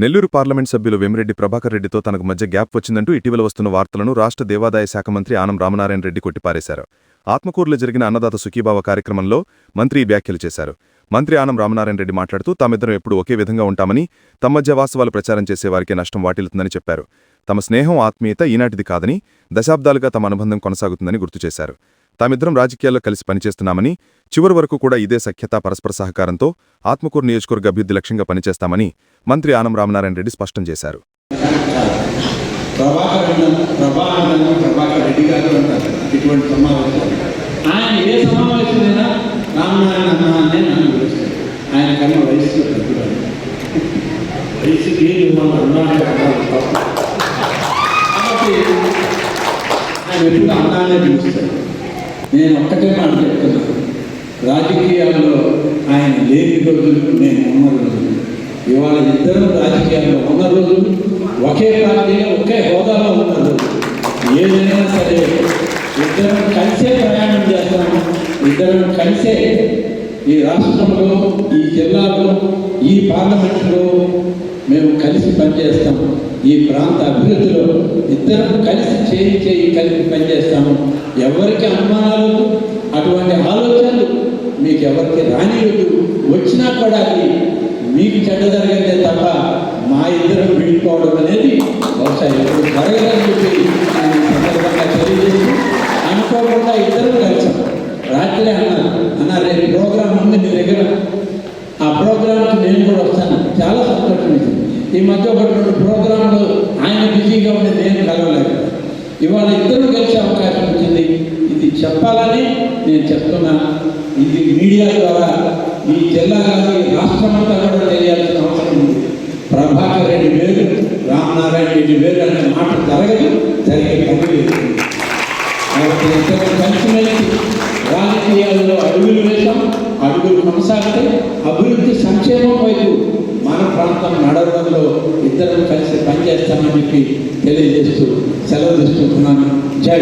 Nellore parliament సభ్యులు వేమిరెడ్డి ప్రభాకర్ రెడ్డితో తనకు మధ్య గ్యాప్ వచ్చిందంటూ ఇటీవల వస్తున్న వార్తలను రాష్ట్ర దేవాదాయ శాఖ మంత్రి ఆనం రామనారాయణ రెడ్డి కొట్టిపారేశారు. ఆత్మకూరులో జరిగిన అన్నదాత సుఖీభావ కార్యక్రమంలో మంత్రి వ్యాఖ్యలు చేశారు. మంత్రి ఆనం రామనారాయణ రెడ్డి మాట్లాడుతూ తామిద్దరం ఎప్పుడూ ఒకే విధంగా ఉంటామని తమ మధ్య వాస్తవాలు ప్రచారం చేసేవారికి నష్టం వాటిల్లుతుందని చెప్పారు. తమ స్నేహం ఆత్మీయత ఈనాటిది కాదని దశాబ్దాలుగా తమ అనుబంధం కొనసాగుతుందని గుర్తు చేశారు. తామిద్దరం రాజకీయాల్లో కలిసి పనిచేస్తున్నామని చివరి వరకు కూడా ఇదే సఖ్యత పరస్పర సహకారంతో ఆత్మకూరు నియోజకవర్గ అభివృద్ధి లక్ష్యంగా పనిచేస్తామని మంత్రి ఆనం రామనారాయణ రెడ్డి స్పష్టం చేశారు. ప్రభాకర్ ప్రభాకర్ ప్రభాకర్ రెడ్డి గారు అంటారు. ఇటువంటి సమావేశాలు ఆయన ఏ సమావేశమైనా రామనారాయణ అన్న అనే నన్ను పిలుస్తారు. ఆయన కన్నా వయసులో పెద్దవాడు వయసుకి కాబట్టి ఆయన ఎప్పుడు అన్నానే పిలుస్తాడు నేను ఒక్కటే మాట చెప్తున్నాను రాజకీయాల్లో ఆయన లేని రోజులు నేను ఉన్న రోజులు. ఇవాళ ఇద్దరు రాజకీయాల్లో ఉన్న రోజులు ఒకే పార్టీలో ఒకే హోదాలో ఉన్న రోజులు. ఏదైనా సరే ఇద్దరం కలిసే ప్రయాణం చేస్తాము ఇద్దరం కలిసే ఈ రాష్ట్రంలో ఈ జిల్లాలో ఈ పార్లమెంట్లో మేము కలిసి పనిచేస్తాము. ఈ ప్రాంత అభివృద్ధిలో ఇద్దరం కలిసి చేయి చేయి కలిసి పనిచేస్తాము. ఎవరికి అనుమానాలు అటువంటి ఆలోచనలు మీకు ఎవరికి రానియదు వచ్చినా కూడా అది మీకు చెడ్డ జరగదే తప్ప మా ఇద్దరం విడిపోవడం అనేది బహుశా ఎప్పుడు జరగదని ఈ మధ్య ఒకటి రెండు ప్రోగ్రాంలు ఆయన బిజీగా ఉండి నేను కలవలేదు. ఇవాళ ఇద్దరు కలిసే అవకాశం వచ్చింది. ఇది చెప్పాలని నేను చెప్తున్నా. ఇది మీడియా ద్వారా ఈ జిల్లా కాదు ఈ రాష్ట్రం అంతా కూడా తెలియాల్సిన అవసరం ఉంది. ప్రభాకర్ రెడ్డి వేరు రామనారాయణ రెడ్డి వేరు అనే మాట జరగదు జరిగే పని లేదు. కాబట్టి ఇద్దరు కలిసిమెలిసి రాజకీయాల్లో అడుగులు వేశాం అడుగులు కొనసాగితే అభివృద్ధి సంక్షేమం వైపు ప్రాంతం నడవడంలో ఇద్దరం కలిసి పనిచేస్తామని చెప్పి తెలియజేస్తూ సెలవు తీసుకుంటున్నాను. జై